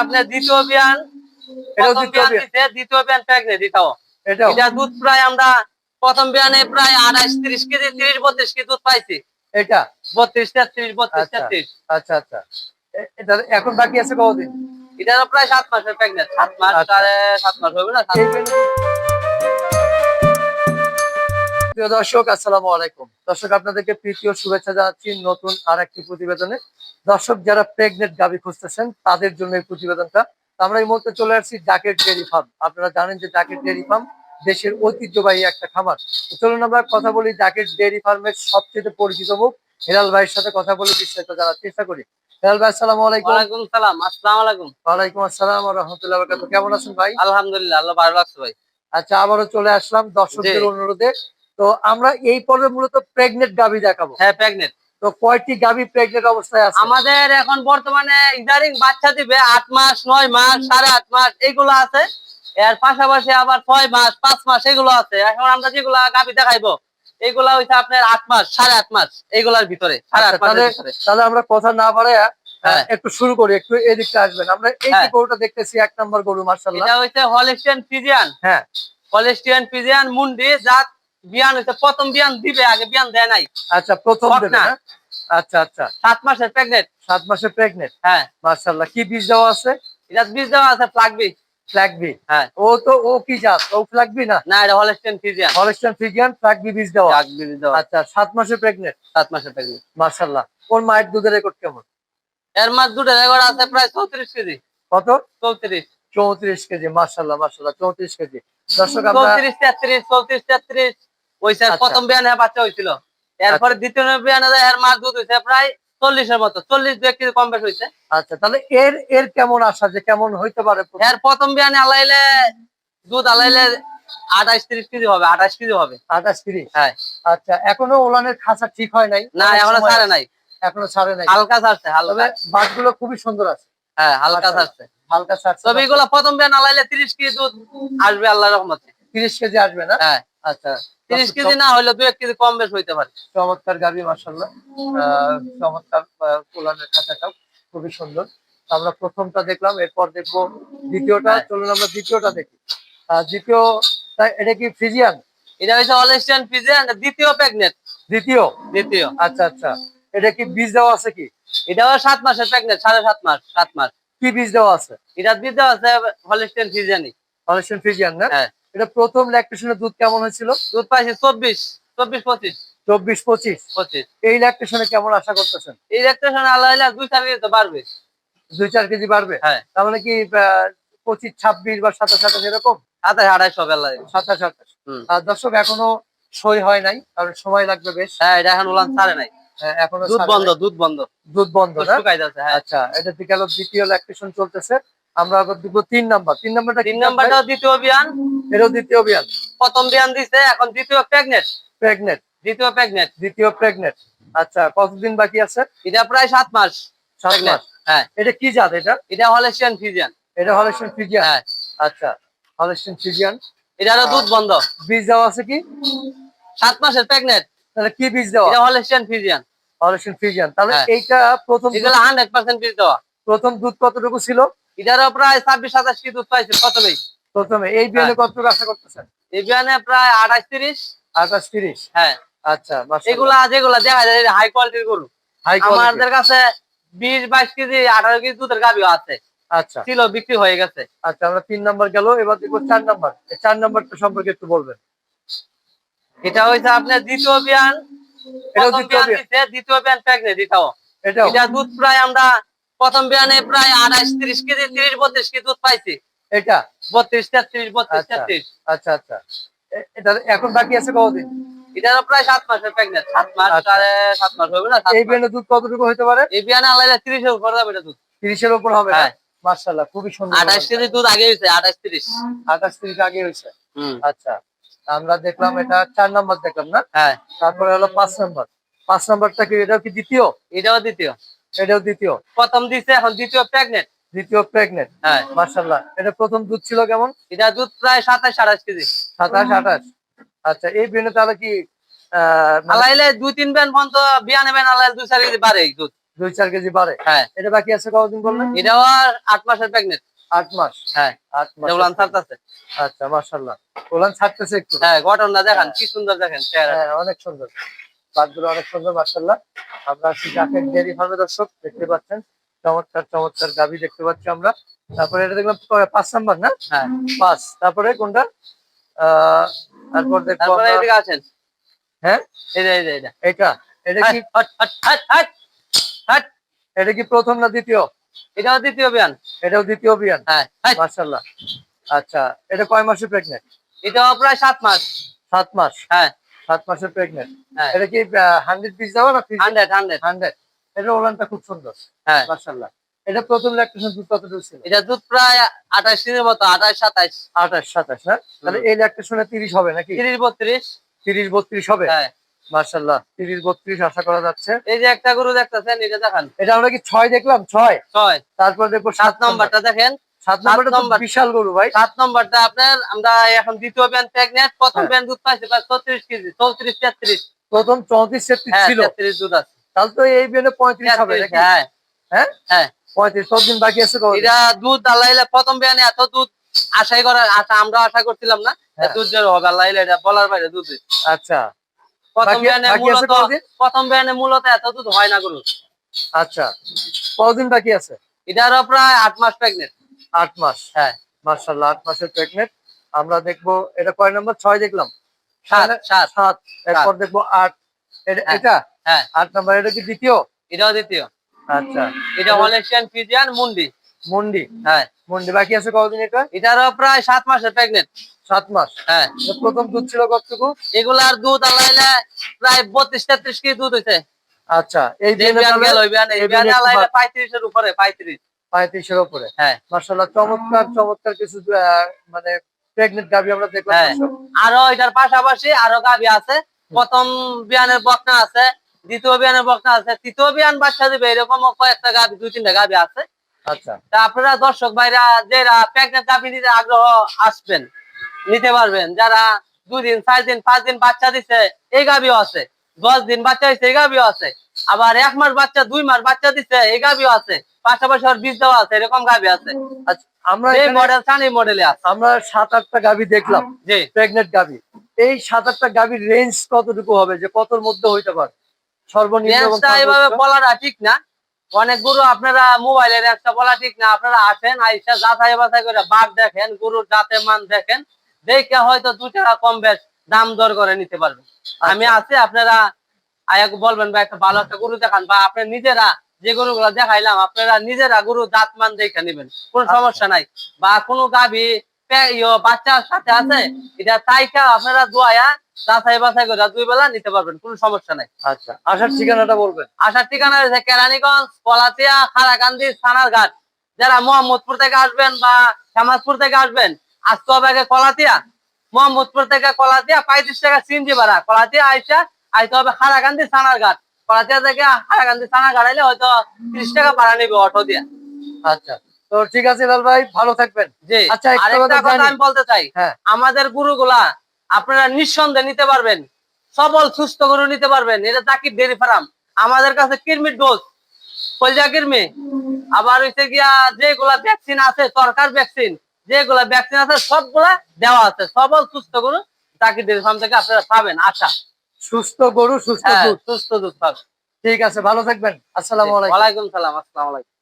আপনার দ্বিতীয় বিয়ান এটাও দ্বিতীয় বিয়ান দ্বিতীয় বিয়ান প্রেগনেন্ট এটাও এটাও। এটা দুধ প্রায় আমরা প্রথম বিয়ানে প্রায় আঠাশ তিরিশ কেজি তিরিশ বত্রিশ কেজি দুধ পাইছি। এটা? বত্রিশ তেত্রিশ বত্রিশ আচ্ছা। তেত্রিশ। আচ্ছা আচ্ছা। এটা এখন বাকি আছে কতদিন এটারও প্রায় সাত মাসের প্রেগনেন্ট সাত মাস আচ্ছা। সাড়ে সাত মাস হবে না? প্রিয় দর্শক আসসালামু আলাইকুম। দর্শক আপনাদেরকে প্রীতীয় শুভেচ্ছা জানাচ্ছি নতুন আর একটি প্রতিবেদনে। দর্শক যারা প্রেগনেন্ট খুঁজতেছেন তাদের জন্য এই প্রতিবেদনটা। আমরা এই মুহূর্তে চলে আসছি ডাকের ডেয়ারি ফার্ম। আপনারা জানেন যে ডাকের ডেয়ারি ফার্ম দেশের ঐতিহ্যবাহী একটা খামার। চলুন আমরা কথা বলি ডাকের ডেয়ারি ফার্মের সবচেয়ে পরিচিত মুখ। হেলাল ভাইয়ের সাথে কথা বলে বিস্তারিত জানার চেষ্টা করি। হেলাল ভাই আসসালামু আলাইকুম। ওয়ালাইকুম সালাম আসসালামু আলাইকুম। ওয়ালাইকুম আসসালাম রহমতুল্লাহ বরকাতুহ। কেমন আছেন ভাই? আলহামদুলিল্লাহ আল্লাহ ভালো লাগছে ভাই। আচ্ছা আবারও চলে আসলাম দর্শকদের অনুরোধে। তো আমরা এই পর্বে মূলত প্রেগনেন্ট গাবি দেখাবো। হ্যাঁ প্রেগনেন্ট তো কয়টি গাবি প্রেগনেন্ট অবস্থায় আছে? আমাদের এখন বর্তমানে ইদারিং বাচ্চা দিবে আট মাস নয় মাস সাড়ে আট মাস এইগুলো আছে। এর পাশাপাশি আবার ছয় মাস পাঁচ মাস এগুলো আছে। এখন আমরা যেগুলা গাবি দেখাইবো এইগুলা হইছে আপনার আট মাস সাড়ে আট মাস এগুলার ভিতরে সাড়ে আচ্ছা, আট মাসের তাহলে আমরা কথা না বাড়াইয়া হ্যাঁ। একটু শুরু করি একটু এদিকটা আসবেন। আমরা এই যে হ্যাঁ। গরুটা দেখতেছি এক নম্বর গরু মার্শাল্লাহ এটা হলিস্টিয়ান ফিজিয়ান। হ্যাঁ। হলিস্টিয়ান ফিজিয়ান মুন্ডি জাত বিয়ান হইছে প্রথম বিয়ান দিবে আগে বিয়ান দেয় নাই। আচ্ছা প্রথম দেবে না। আচ্ছা আচ্ছা। সাত মাসের প্রেগনেন্ট সাত মাসে প্রেগনেন্ট হ্যাঁ। মার্শাল্লাহ কি বীজ দেওয়া আছে? এটা বীজ দেওয়া আছে ফ্লাগবি ফ্ল্যাগবি হ্যাঁ। ও তো ও কি জাত? ও ফ্ল্যাগবি না? না এটা হলিস্টিয়ান ফিজিয়ান হলস্টাইন ফ্রিজিয়ান ফ্ল্যাগবি বীজ দেওয়া। ফ্লাগবি বীজ দেওয়া। আচ্ছা সাত মাসে প্রেগনেন্ট সাত মাসের প্রেগনেন্ট মার্শাল্লাহ ওর মায়ের দুধের রেকর্ড কেমন? এর মাস দুটো রেকর্ড আছে প্রায় চৌত্রিশ কেজি। কত? চৌত্রিশ। চৌত্রিশ কেজি মার্শাল্লাহ মার্শাল্লাহ চৌত্রিশ কেজি। দর্শক চৌত্রিশ তেত্রিশ চৌত্রিশ তেত্রিশ। ওইসে আচ্ছা। প্রথম বিয়ানে বাচ্চা হয়েছিল। এরপরে দ্বিতীয় বিয়ানে এর মাস দুধ হয়েছে প্রায় চল্লিশের মতো চল্লিশ দু কম বেশ হয়েছে। আচ্ছা তাহলে এর এর কেমন আশা যে কেমন হইতে পারে এর প্রথম বিয়ানে আলাইলে দুধ আলাইলে আঠাশ তিরিশ কেজি হবে আঠাশ কেজি হবে। আঠাশ তিরিশ হ্যাঁ। আচ্ছা এখনও ওলানের খাঁচা ঠিক হয় নাই? না এখনও ছাড়ে নাই। এখনও ছাড়ে নাই। হালকা ছাড়ছে তবে হালকা বাসগুলো খুবই সুন্দর আছে। হ্যাঁ হালকা আচ্ছা। ছাড়ছে। হালকা ছাড়ছে। তবে এগুলো প্রথম বিয়ান আলাইলে তিরিশ কেজি দুধ আসবে আল্লাহ রহমতে। তিরিশ কেজি আসবে না? হ্যাঁ। আচ্ছা। তিরিশ কেজি না হইলে দু এক কেজি কম বেশ হইতে পারে। চমৎকার গাবি মার্শাল্লাহ আহ, চমৎকার আহ, ওলানের খাঁচাটাও খুবই সুন্দর। আমরা প্রথমটা দেখলাম এরপর দেখব দ্বিতীয়টা। হ্যাঁ। চলুন আমরা দ্বিতীয়টা দেখি। আহ, দ্বিতীয় এটা কি ফিজিয়ান এটা হচ্ছে অলস্টিয়ান ফিজিয়ান দ্বিতীয় প্রেগনেন্ট দ্বিতীয়? দ্বিতীয়। আচ্ছা আচ্ছা। এটা কি বীজ দেওয়া আছে কি? এটাও সাত মাসের প্রেগনেন্ট সাড়ে সাত মাস সাত মাস। কি বীজ দেওয়া আছে? এটা দিতে আছে হলিস্টেন ফিজিয়ানি হলিস্টিন ফিজিয়ান না? হ্যাঁ। এটা প্রথম ল্যাকটেশনের দুধ কেমন হয়েছিল? দুধ পাইছে চব্বিশ চব্বিশ পঁচিশ। চব্বিশ পঁচিশ। পঁচিশ। এই ল্যাকটেশনে কেমন আশা করতেছেন? এই ইলেকট্রেশন আল্লাহ দুই চার কেজি তো বাড়বে। দুই চার কেজি বাড়বে? হ্যাঁ। তার মানে কি পঁচিশ ছাব্বিশ বা সাতাশ সাতাশ এরকম? আঠাশ আঠাশ হবে আল্লাহ। সাতাশ সাতাশ আর দর্শক এখনও সই হয় নাই কারণ সময় লাগবে বেশ। হ্যাঁ এটা এখন উলান ছাড়ে নাই। হ্যাঁ, এখনও দুধ বন্ধ দুধ বন্ধ। দুধ বন্ধ হ্যাঁ। আচ্ছা এটা দিকে গেল দ্বিতীয় ল্যাকটেশন চলতেছে। আমরা আবার দেখব তিন নাম্বার। তিন নাম্বারটা তিন নাম্বারটাও দ্বিতীয় বিয়ান এরও দ্বিতীয় বিয়ান প্রথম বিয়ান দিছে এখন দ্বিতীয় প্রেগনেন্ট। প্রেগনেন্ট। দ্বিতীয় প্রেগনেন্ট। দ্বিতীয় প্রেগনেন্ট। আচ্ছা কতদিন বাকি আছে? এটা প্রায় সাত মাস। সাত মাস। হ্যাঁ। এটা কি জাত এটা? এটা হলিস্টিয়ান ফিজিয়ান। এটা হলিস্টিন ফিজিয়ান? হ্যাঁ। আচ্ছা হলিস্টিন ফিজিয়ান। এটারও দুধ বন্ধ। বীজ দেওয়া আছে কি? সাত মাসের প্রেগনেন্ট। তাহলে কি বীজ দেওয়া? এটা হলিস্টিয়ান ফিজিয়ান। Holstein Friesian. তাহলে হ্যাঁ। এইটা প্রথম হান্ড্রেড পার্সেন্ট বীজ দেওয়া। প্রথম দুধ কতটুকু ছিল? এটারও প্রায় ছাব্বিশ সাতাশ কি দুধ পাইছে প্রথমেই। প্রথমে এই বিয়ানে। কতটুকু আশা করতেছেন? এই বিয়ানে প্রায় আঠাশ তিরিশ। আঠাশ তিরিশ? হ্যাঁ। আচ্ছা এগুলা যেগুলা দেখা যায় হাই কোয়ালিটির গরু। আমাদের কাছে বিশ বাইশ কেজি আঠারো কেজি দুধের গাভিও আছে। আচ্ছা। ছিল বিক্রি হয়ে গেছে। আচ্ছা আমরা তিন নাম্বার গেল এবার দেখব চার নাম্বার। চার নাম্বারটা সম্পর্কে একটু বলবেন। এটা হয়েছে আপনার দ্বিতীয় বিয়ান। দ্বিতীয় বিয়ান এটাও। এটা দুধ প্রায় আমরা প্রথম বিয়ানে প্রায় আঠাশ তিরিশ কেজি তিরিশ বত্রিশ কেজি দুধ পাইছি। এটা? বত্রিশ তেত্রিশ বত্রিশ আচ্ছা তেত্রিশ। আচ্ছা আচ্ছা। এটা এখন বাকি আছে কতদিন? এটারও প্রায় সাত মাসের প্রেগনেন্ট সাত মাস আচ্ছা। সাড়ে সাত মাস হবে না? এই বিয়ানে দুধ কতটুকু হতে পারে? এই বিয়ানে আল্লাহ তিরিশের উপর যাবে এটা দুধ। তিরিশের উপর হবে হ্যাঁ। মার্শাল্লাহ খুবই সুন্দর আঠাশ কেজি দুধ আগে হয়েছে আঠাশ তিরিশ। আঠাশ তিরিশ আগে হয়েছে? আচ্ছা আমরা দেখলাম এটা চার নাম্বার দেখলাম না? হ্যাঁ। তারপরে হলো পাঁচ নাম্বার। পাঁচ নাম্বারটা কি এটাও কি দ্বিতীয়? এটাও দ্বিতীয়। এটাও দ্বিতীয়। প্রথম দিছে এখন দ্বিতীয় প্রেগনেন্ট দ্বিতীয় প্রেগনেন্ট হ্যাঁ। মার্শাল্লাহ এটা প্রথম দুধ ছিল কেমন? এটা দুধ প্রায় সাতাশ আঠাশ কেজি। সাতাশ আঠাশ। আচ্ছা এই বিনে তাহলে কি মানে আলাইলে দুই তিন বেন পর্যন্ত বিয়া নেবেন আলাইলে দুই চার কেজি বাড়ে দুধ। দুই চার কেজি বাড়ে? হ্যাঁ। এটা বাকি আছে কতদিন বললেন? এটাও আট মাসের প্রেগনেন্ট আট মাস। হ্যাঁ। আট মাস। এটা ছাড়তেছে। আচ্ছা মার্শাল্লাহ ওলান ছাড়তেছে একটু। হ্যাঁ ঘটনা দেখেন কি সুন্দর দেখেন হ্যাঁ অনেক সুন্দর। বাদগুলো অনেক সুন্দর মার্শাল্লাহ আমরা আছি জাকের ডেয়ারি ফার্মে দর্শক দেখতে পাচ্ছেন। চমৎকার চমৎকার গাভি দেখতে পাচ্ছি আমরা। তারপরে এটা দেখলাম পাঁচ নাম্বার না? হ্যাঁ। পাঁচ। তারপরে কোনটা? আহ, তারপর দেখব আছেন। হ্যাঁ? এটা এটা এটা কি। এটা কি প্রথম না দ্বিতীয়? এটাও দ্বিতীয় বিয়ান এটাও দ্বিতীয় বিয়ান হ্যাঁ। মার্শাল্লাহ আচ্ছা এটা কয় মাসে প্রেগনেন্ট এটাও প্রায় সাত মাস। সাত মাস। হ্যাঁ। সাত মাসের প্রেগনেন্ট হ্যাঁ। এটা কি হান্ড্রেড পিস দেওয়া না হান্ড্রেড হান্ড্রেড হান্ড্রেড এটা ওলানটা খুব সুন্দর। হ্যাঁ। মার্শাল্লাহ এটা প্রথম ল্যাকটেশন দুধ কতটুকু ছিল? এটা দুধ প্রায় আঠাশ দিনের মতো আঠাশ সাতাশ। আঠাশ সাতাশ না তাহলে এই ল্যাকটেশনে তিরিশ হবে নাকি? তিরিশ বত্রিশ। তিরিশ বত্রিশ হবে? হ্যাঁ। মার্শাল্লাহ তিরিশ বত্রিশ আশা করা যাচ্ছে। এই যে একটা গরু দেখতেছেন এটা দেখান। এটা আমরা কি ছয় দেখলাম? ছয়? ছয়। তারপর দেখব সাত নম্বরটা দেখেন। সাত নম্বরটা তো বিশাল গরু ভাই। সাত নম্বরটা আপনার আমরা এখন দ্বিতীয় ব্যান প্রেগনেন্ট প্রথম হ্যাঁ। ব্যান দুধ পাইছে প্রায় ছত্রিশ কেজি চৌত্রিশ তেত্রিশ। প্রথম চৌত্রিশ তেত্রিশ হ্যাঁ ছিল। তেত্রিশ দুধ আছে। তাহলে তো এই পঁয়ত্রিশ হবে হ্যাঁ। হ্যাঁ? হ্যাঁ। পঁয়ত্রিশ দিন বাকি আছে এটা দুধ প্রথম বিয়ানে এত দুধ আশাই করার আশা আমরা আশা করছিলাম না। দুধ যেন হবে আল্লাহ এটা বলার বাইরে দুধ আচ্ছা। প্রথম বিয়ানে মূলত? প্রথম বিয়ানে মূলত এত দুধ হয় না গরু আচ্ছা। কতদিন বাকি আছে? এটা এটারও প্রায় আট মাস প্রেগনেন্ট আট মাস হ্যাঁ মার্শাল্লাহ আট মাসের প্রেগনেন্ট আমরা দেখব এটা কয় নম্বর? ছয় দেখলাম। সাত এরপর দেখব আট। এটা- হ্যাঁ। হ্যাঁ। আট নম্বর এটা কি দ্বিতীয়? এটাও দ্বিতীয়। আচ্ছা। এটা মালয়েশিয়ান ফিজিয়ান মুন্ডি মন্ডি হ্যাঁ। মন্ডি বাকি আছে কতদিন এটা? এটারও প্রায় সাত মাসের প্রেগনেন্ট সাত মাস। হ্যাঁ। প্রথম দুধ ছিল কতটুকু? এগুলার দুধ আল্লাহ প্রায় বত্রিশ তেত্রিশ কেজি দুধ আচ্ছা এই পঁয়ত্রিশের উপরে পঁয়ত্রিশ। পঁয়ত্রিশের উপরে হ্যাঁ। মার্শাল্লাহ চমৎকার চমৎকার কিছু মানে প্রেগনেন্ট গাভি আমরা দেখলাম হ্যাঁ। আরও এটার পাশাপাশি আরও গাভি আছে। প্রথম বিয়ানের বকনা আছে দ্বিতীয় বিয়ানের বকনা আছে তৃতীয় বিয়ান বাচ্চা দিবে এরকম কয়েকটা গাভি দুই তিনটা গাভি আছে। আচ্ছা। তা আপনারা দর্শক ভাইরা যারা প্রেগনেন্ট গাভি নিতে আগ্রহ আসবেন নিতে পারবেন। যারা দুদিন চার দিন পাঁচ দিন বাচ্চা দিছে এই গাভিও আছে। দশ দিন বাচ্চা দিছে এই গাভিও আছে। আবার এক মাস বাচ্চা দুই মাস বাচ্চা দিছে এই গাভিও আছে। পাশাপাশি ওর বীজ দেওয়া আছে এরকম গাভি আছে। আচ্ছা আমরা এই মডেল চান এই মডেলে আছে। আমরা সাত আটটা গাভি দেখলাম জি। প্রেগনেন্ট গাভি। এই সাত আটটা গাভির রেঞ্জ কতটুকু হবে? যে কতর মধ্যে হইতে পারে? সর্বনিম্ন এভাবে বলাটা ঠিক না। অনেক গরু আপনারা মোবাইলে রেঞ্জটা বলা ঠিক না। আপনারা আসেন আইসা যাচাই বাছাই করে বাঘ দেখেন গরুর জাতে মান দেখেন। দেখে হয়তো দু টাকা কম বেশ দাম দর করে নিতে পারবেন। আমি আছি আপনারা বলবেন বা একটা ভালো একটা গরু দেখান। বা আপনি নিজেরা যে গরুগুলো দেখাইলাম আপনারা নিজেরা গরু দাঁত মান দেখে নেবেন। কোনো সমস্যা নাই। বা কোনো গাভী বাচ্চার সাথে আছে এটা তাইকা আপনারা দোয়া যাচাই বাছাই করে দুই বেলা নিতে পারবেন কোনো সমস্যা নাই। আচ্ছা আসার ঠিকানাটা বলবেন। আসার ঠিকানা রয়েছে কেরানীগঞ্জ কলাতিয়া খারাকান্দি থানারঘাট যারা মোহাম্মদপুর থেকে আসবেন বা শ্যামাজপুর থেকে আসবেন আসতে হবে আগে কলাতিয়া মোহাম্মদপুর থেকে কলাতিয়া পঁয়ত্রিশ টাকা সিনজি ভাড়া কলাতিয়া আইসা আইতে হবে খারাকান্দি থানারঘাট কলাতিয়া থেকে খারাকান্দি থানারঘাট আইলে হয়তো তিরিশ টাকা ভাড়া নিবে অটো দিয়ে। আচ্ছা তো ঠিক আছে লাল ভাই ভালো থাকবেন। জি আচ্ছা, আরেকটা কথা কথা আমি বলতে চাই। হ্যাঁ। আমাদের গরুগুলা আপনারা নিঃসন্দেহে নিতে পারবেন সবল সুস্থ গরু নিতে পারবেন এটা তাকির ডেরি ফার্ম। আমাদের কাছে কিরমির ডোজ কলজা কিরমি। আবার হইছে গিয়া যেগুলা ভ্যাকসিন আছে সরকার ভ্যাকসিন যেগুলা ভ্যাকসিন আছে সবগুলা দেওয়া আছে। সবল সুস্থ গরু তাকির ডেরি ফার্ম থেকে আপনারা পাবেন। আশা সুস্থ গরু সুস্থ হ্যাঁ। দুধ সুস্থ দুধ ঠিক আছে ভালো থাকবেন। আসসালামু আলাইকুম। ওয়ালাইকুম সালাম আসসালামু আলাইকুম।